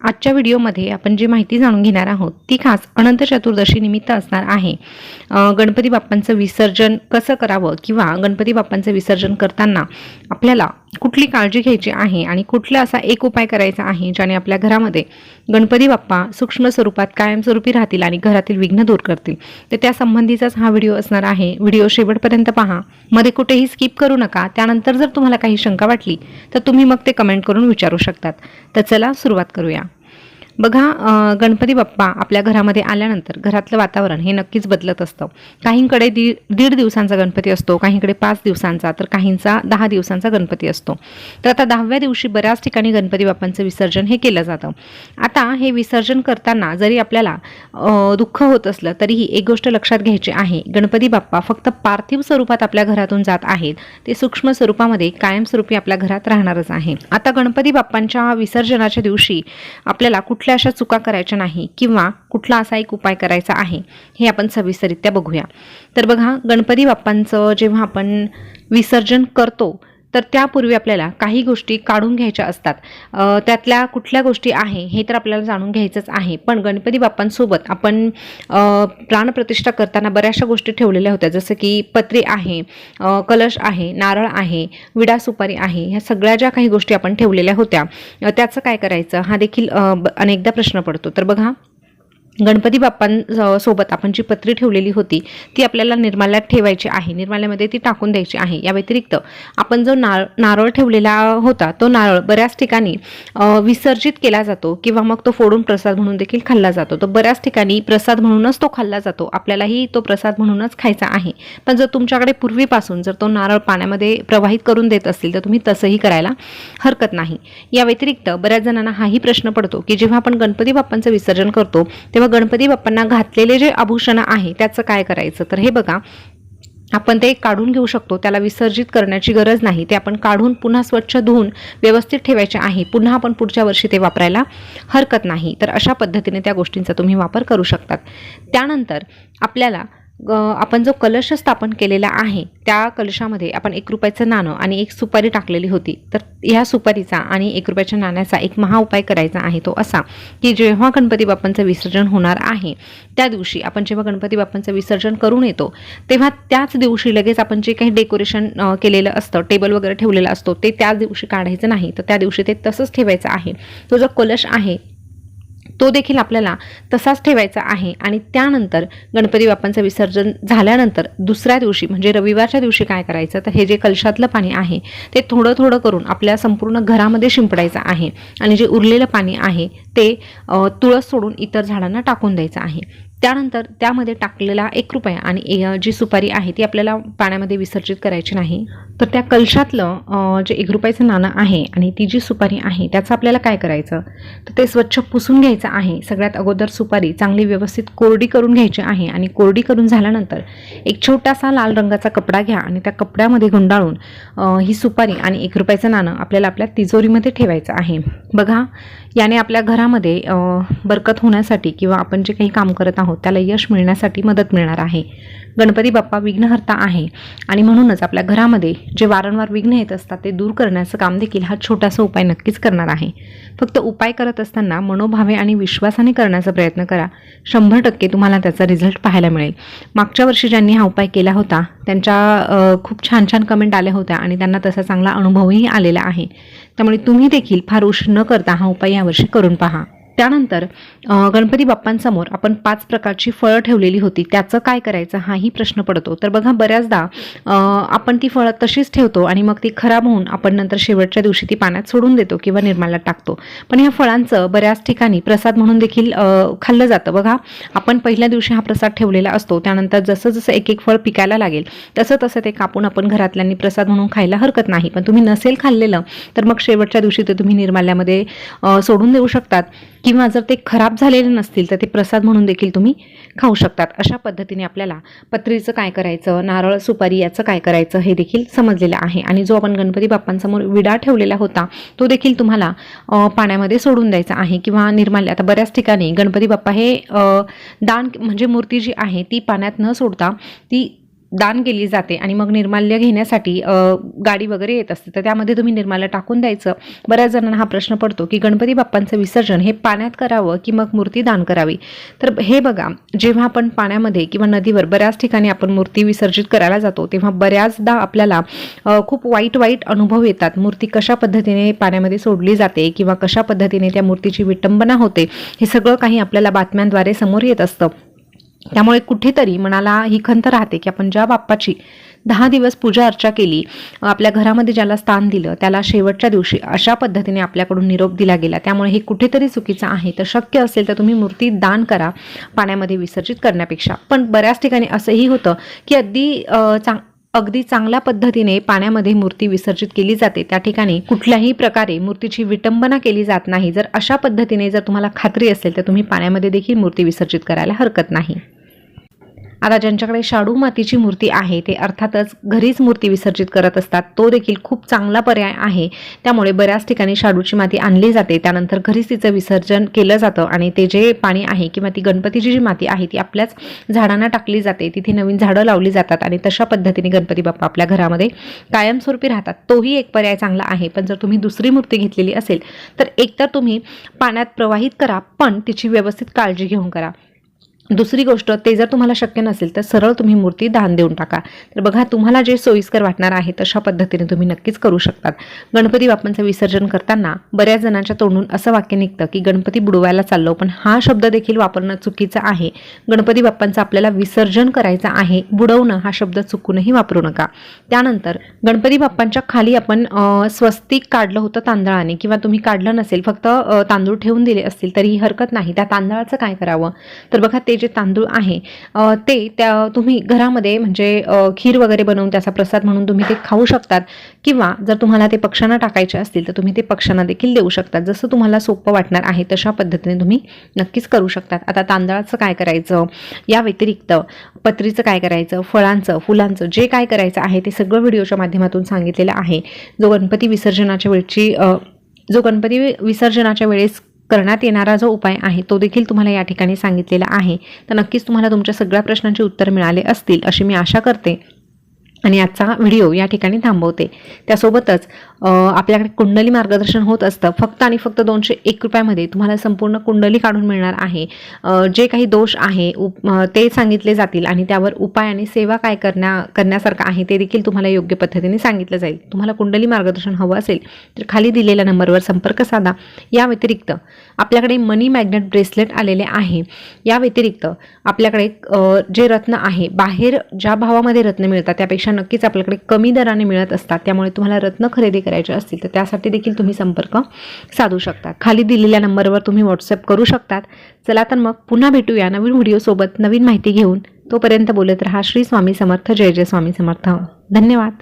आजच्या व्हिडिओमध्ये आपण जी माहिती जाणून घेणार आहोत ती खास अनंत चतुर्दशी निमित्त असणार आहे. गणपती बाप्पांचं विसर्जन कसं करावं किंवा गणपती बाप्पांचं विसर्जन करताना आपल्याला कुठली काळजी घ्यायची आहे आणि कुठला असा एक उपाय करायचा आहे ज्याने आपल्या घरामध्ये गणपती बाप्पा सूक्ष्म स्वरूपात कायमस्वरूपी राहतील आणि घरातील विघ्न दूर करतील? तर त्या संबंधीचाच हा व्हिडिओ असणार आहे. व्हिडिओ शेवटपर्यंत पहा. मध्ये कुठेही स्किप करू नका. त्यानंतर जर तुम्हाला काही शंका वाटली तर तुम्ही मग ते कमेंट करून विचारू शकतात. तर चला सुरुवात करूया. बघा गणपती बाप्पा आपल्या घरामध्ये आल्यानंतर घरातलं वातावरण हे नक्कीच बदलत असतं. काहींकडे दीड दीड दिवसांचा गणपती असतो काहींकडे पाच दिवसांचा तर काहींचा दहा दिवसांचा गणपती असतो. तर आता दहाव्या दिवशी बऱ्याच ठिकाणी गणपती बाप्पांचं विसर्जन हे केलं जातं. आता हे विसर्जन करताना जरी आपल्याला दुःख होत असलं तरीही एक गोष्ट लक्षात घ्यायची आहे गणपती बाप्पा फक्त पार्थिव स्वरूपात आपल्या घरातून जात आहेत ते सूक्ष्म स्वरूपामध्ये कायमस्वरूपी आपल्या घरात राहणारच आहे. आता गणपती बाप्पांच्या विसर्जनाच्या दिवशी आपल्याला कुठल्या अशा चुका करायच्या नाही किंवा कुठला असा एक उपाय करायचा आहे हे आपण सविस्तरित्या बघूया. तर बघा गणपती बाप्पांचं जेव्हा आपण विसर्जन करतो तर त्यापूर्वी आपल्याला काही गोष्टी काढून घ्यायच्या असतात. त्यातल्या कुठल्या गोष्टी आहे हे तर आपल्याला जाणून घ्यायचंच आहे. पण गणपती बाप्पांसोबत आपण प्राणप्रतिष्ठा करताना बऱ्याचशा गोष्टी ठेवलेल्या होत्या. जसं की पत्री आहे कलश आहे नारळ आहे विडा सुपारी आहे ह्या सगळ्या ज्या काही गोष्टी आपण ठेवलेल्या होत्या त्याचं काय करायचं? हा देखील ब- अनेकदा प्रश्न पडतो. तर बघा गणपती बाप्पां सोबत आपण जी पत्री ठेवलेली होती ती आपल्याला निर्माल्यात ठेवायची आहे. निर्माल्यामध्ये ती टाकून द्यायची आहे. या व्यतिरिक्त आपण जो नार नारळ ठेवलेला होता तो नारळ बऱ्याच ठिकाणी विसर्जित केला जातो किंवा मग तो फोडून प्रसाद म्हणून देखील खाल्ला जातो. तो बऱ्याच ठिकाणी प्रसाद म्हणूनच तो खाल्ला जातो. आपल्यालाही तो प्रसाद म्हणूनच खायचा आहे. पण जर तुमच्याकडे पूर्वीपासून जर तो नारळ पाण्यामध्ये प्रवाहित करून देत असतील तर तुम्ही तसंही करायला हरकत नाही. या व्यतिरिक्त बऱ्याच जणांना हाही प्रश्न पडतो की जेव्हा आपण गणपती बाप्पांचं विसर्जन करतो तेव्हा गणपती बाप्पांना घातलेले जे आभूषण आहे त्याचं काय करायचं? तर हे बघा आपण ते काढून घेऊ शकतो त्याला विसर्जित करण्याची गरज नाही ते आपण काढून पुन्हा स्वच्छ धुवून व्यवस्थित ठेवायचे आहे पुन्हा आपण पुढच्या वर्षी ते वापरायला हरकत नाही. तर अशा पद्धतीने त्या गोष्टींचा तुम्ही वापर करू शकतात. त्यानंतर आपल्याला आपण जो कलश स्थापन केलेला आहे त्या कलशामध्ये आपण एक रुपयाचं नाणं आणि एक सुपारी टाकलेली होती. तर ह्या सुपारीचा आणि एक रुपयाच्या नाण्याचा एक महा उपाय करायचा आहे तो असा की जेव्हा गणपती बाप्पांचं विसर्जन होणार आहे त्या दिवशी आपण जेव्हा गणपती बाप्पांचं विसर्जन करून येतो तेव्हा त्याच दिवशी लगेच आपण जे काही डेकोरेशन केलेलं असतं टेबल वगैरे ठेवलेलं असतो ते त्याच दिवशी काढायचं नाही. तर त्या दिवशी ते तसंच ठेवायचं आहे. तो जो कलश आहे तो देखील आपल्याला तसाच ठेवायचा आहे. आणि त्यानंतर गणपती बाप्पांचं विसर्जन झाल्यानंतर दुसऱ्या दिवशी म्हणजे रविवारच्या दिवशी काय करायचं? तर हे जे कलशातलं पाणी आहे ते थोडं थोडं करून आपल्या संपूर्ण घरामध्ये शिंपडायचं आहे. आणि जे उरलेलं पाणी आहे ते तुळस सोडून इतर झाडांना टाकून द्यायचं आहे. त्यानंतर त्यामध्ये टाकलेला एक रुपया आणि ए- जी सुपारी आहे ती आपल्याला पाण्यामध्ये विसर्जित करायची नाही. तर त्या कलशातलं जे एक रुपयाचं नाणं आहे आणि ती जी सुपारी आहे त्याचं आपल्याला काय करायचं? तर ते स्वच्छ पुसून घ्यायचं आहे. सगळ्यात अगोदर सुपारी चांगली व्यवस्थित कोरडी करून घ्यायची आहे आणि कोरडी करून झाल्यानंतर एक छोटासा लाल रंगाचा कपडा घ्या आणि त्या कपड्यामध्ये गुंडाळून ही सुपारी आणि एक रुपयाचं नाणं आपल्याला आपल्या तिजोरीमध्ये ठेवायचं आहे. बघा याने आपल्या घरामध्ये बरकत होण्यासाठी किंवा आपण जे काही काम करत आहोत त्याला यश मिळण्यासाठी मदत मिळणार आहे. गणपती बाप्पा विघ्नहर्ता आहे. आणि म्हणूनच आपल्या घरामध्ये जे वारंवार विघ्न येत असतात ते दूर करण्याचं काम देखील हा छोटासा उपाय नक्कीच करणार आहे. फक्त उपाय करत असताना मनोभावे आणि विश्वासाने करण्याचा प्रयत्न करा. शंभर टक्के तुम्हाला त्याचा रिझल्ट पाहायला मिळेल. मागच्या वर्षी ज्यांनी हा उपाय केला होता त्यांच्या खूप छान छान कमेंट आल्या होत्या आणि त्यांना तसा चांगला अनुभवही आलेला आहे. त्यामुळे तुम्ही देखील फार उशीर न करता हा उपाय यावर्षी करून पहा. त्यानंतर गणपती बाप्पांसमोर आपण पाच प्रकारची फळं ठेवलेली होती. त्याचं काय करायचं हाही प्रश्न पडतो. तर बघा बऱ्याचदा आपण ती फळं तशीच ठेवतो आणि मग ती खराब होऊन आपण नंतर शेवटच्या दिवशी ती पाण्यात सोडून देतो किंवा निर्माल्यात टाकतो. पण ह्या फळांचं बऱ्याच ठिकाणी प्रसाद म्हणून देखील खाल्लं जातं. बघा आपण पहिल्या दिवशी हा प्रसाद ठेवलेला असतो. त्यानंतर जसं जसं एक एक फळ पिकायला लागेल तसं तसं ते कापून आपण घरातल्यांनी प्रसाद म्हणून खायला हरकत नाही. पण तुम्ही नसेल खाल्लेलं तर मग शेवटच्या दिवशी ते तुम्ही निर्माल्यामध्ये सोडून देऊ शकतात. किंवा जर ते खराब झालेले नसतील तर ते प्रसाद म्हणून देखील तुम्ही खाऊ शकतात. अशा पद्धतीने आपल्याला पत्रीचं काय करायचं नारळ सुपारी याचं काय करायचं हे देखील समजलेलं आहे. आणि जो आपण गणपती बाप्पांसमोर विडा ठेवलेला होता तो देखील तुम्हाला पाण्यामध्ये सोडून द्यायचा आहे किंवा निर्माल्य. आता बऱ्याच ठिकाणी गणपती बाप्पा हे दान म्हणजे मूर्ती जी आहे ती पाण्यात न सोडता ती दान केली जाते आणि मग निर्माल्य घेण्यासाठी गाडी वगैरे येत असते. तर त्यामध्ये तुम्ही निर्माल्य टाकून द्यायचं. बऱ्याच जणांना हा प्रश्न पडतो की गणपती बाप्पांचं विसर्जन हे पाण्यात करावं की मग मूर्ती दान करावी? तर हे बघा जेव्हा आपण पाण्यामध्ये किंवा नदीवर बऱ्याच ठिकाणी आपण मूर्ती विसर्जित करायला जातो तेव्हा बऱ्याचदा आपल्याला खूप वाईट वाईट अनुभव येतात. मूर्ती कशा पद्धतीने पाण्यामध्ये सोडली जाते किंवा कशा पद्धतीने त्या मूर्तीची विटंबना होते हे सगळं काही आपल्याला बातम्यांद्वारे समोर येत असतं. त्यामुळे कुठेतरी मनाला ही खंत राहते की आपण ज्या बाप्पाची दहा दिवस पूजा अर्चा केली आपल्या घरामध्ये ज्याला स्थान दिलं त्याला शेवटच्या दिवशी अशा पद्धतीने आपल्याकडून निरोप दिला गेला. त्यामुळे हे कुठेतरी चुकीचं आहे. तर शक्य असेल तर तुम्ही मूर्ती दान करा पाण्यामध्ये विसर्जित करण्यापेक्षा. पण बऱ्याच ठिकाणी असंही होतं की अगदी चांग अगदी चांगल्या पद्धतीने पाण्यामध्ये मूर्ती विसर्जित केली जाते. त्या ठिकाणी कुठल्याही प्रकारे मूर्तीची विटंबना केली जात नाही. जर अशा पद्धतीने जर तुम्हाला खात्री असेल तर तुम्ही पाण्यामध्ये देखील मूर्ती विसर्जित करायला हरकत नाही. आता ज्यांच्याकडे शाडू मातीची मूर्ती आहे ते अर्थातच घरीच मूर्ती विसर्जित करत असतात. तो देखील खूप चांगला पर्याय आहे. त्यामुळे बऱ्याच ठिकाणी शाडूची माती आणली जाते. त्यानंतर घरीच तिचं विसर्जन केलं जातं आणि ते जे पाणी आहे किंवा ती गणपतीची जी माती आहे ती आपल्याच झाडांना टाकली जाते. तिथे नवीन झाडं लावली जातात आणि तशा पद्धतीने गणपती बाप्पा आपल्या घरामध्ये कायमस्वरूपी राहतात. तोही एक पर्याय चांगला आहे. पण जर तुम्ही दुसरी मूर्ती घेतलेली असेल तर एकतर तुम्ही पाण्यात प्रवाहित करा पण तिची व्यवस्थित काळजी घेऊन करा. दुसरी गोष्ट ते जर तुम्हाला शक्य नसेल तर सरळ तुम्ही मूर्ती दान देऊन टाका. तर बघा तुम्हाला जे सोयीस्कर वाटणार आहे तशा पद्धतीने तुम्ही नक्कीच करू शकतात. गणपती बाप्पांचं विसर्जन करताना बऱ्याच जणांच्या तोंडून असं वाक्य निघतं की गणपती बुडवायला चाललो पण हा शब्द देखील वापरणं चुकीचं आहे. गणपती बाप्पांचं आपल्याला विसर्जन करायचं आहे बुडवणं हा शब्द चुकूनही वापरू नका. त्यानंतर गणपती बाप्पांच्या खाली आपण स्वस्तिक काढलं होतं तांदळाने किंवा तुम्ही काढलं नसेल फक्त तांदूळ ठेवून दिले असतील तरीही हरकत नाही. त्या तांदळाचं काय करावं? तर बघा ते जे तांदूळ आहे ते त्या तुम्ही घरामध्ये म्हणजे खीर वगैरे बनवून त्याचा प्रसाद म्हणून तुम्ही ते खाऊ शकतात किंवा जर तुम्हाला ते पक्ष्यांना टाकायचे असतील तर तुम्ही ते पक्ष्यांना देखील देऊ शकतात. जसं तुम्हाला सोपं वाटणार आहे तशा पद्धतीने तुम्ही नक्कीच करू शकतात. आता तांदळाचं काय करायचं? या व्यतिरिक्त पत्रीचं काय करायचं? फळांचं फुलांचं जे काय करायचं आहे ते सगळं व्हिडिओच्या माध्यमातून सांगितलेलं आहे. जो गणपती विसर्जनाच्या वेळची जो गणपती विसर्जनाच्या वेळेस करण्यात येणारा जो उपाय आहे तो देखील तुम्हाला या ठिकाणी सांगितलेला आहे. तर नक्कीच तुम्हाला तुमच्या सगळ्या प्रश्नांची उत्तर मिळाले असतील अशी मी आशा करते. आणि आजचा व्हिडिओ या ठिकाणी थांबवते. त्यासोबतच आपल्याकडे कुंडली मार्गदर्शन होत असतं. फक्त आणि फक्त दोनशे एक रुपयामध्ये तुम्हाला संपूर्ण कुंडली काढून मिळणार आहे. जे काही दोष आहे उप ते सांगितले जातील आणि त्यावर उपाय आणि सेवा काय करण्या करण्यासारखं आहे ते देखील तुम्हाला योग्य पद्धतीने सांगितलं जाईल. तुम्हाला कुंडली मार्गदर्शन हवं असेल तर खाली दिलेल्या नंबरवर संपर्क साधा. या व्यतिरिक्त आपल्याकडे मनी मॅग्नेट ब्रेसलेट आलेले आहे. या व्यतिरिक्त आपल्याकडे जे रत्न आहे बाहेर ज्या भावामध्ये रत्न मिळतात त्यापेक्षा नक्कीच आपल्याकडे कमी दराने मिळत असतात. त्यामुळे तुम्हाला रत्न खरेदी करायचे असतील तर त्यासाठी देखील तुम्ही संपर्क साधू शकता. खाली दिलेल्या नंबरवर तुम्ही व्हॉट्सअप करू शकतात. चला तर मग पुन्हा भेटूया नवीन व्हिडिओसोबत नवीन माहिती घेऊन. तोपर्यंत बोलत रहा. श्री स्वामी समर्थ. जय जय स्वामी समर्थ. धन्यवाद.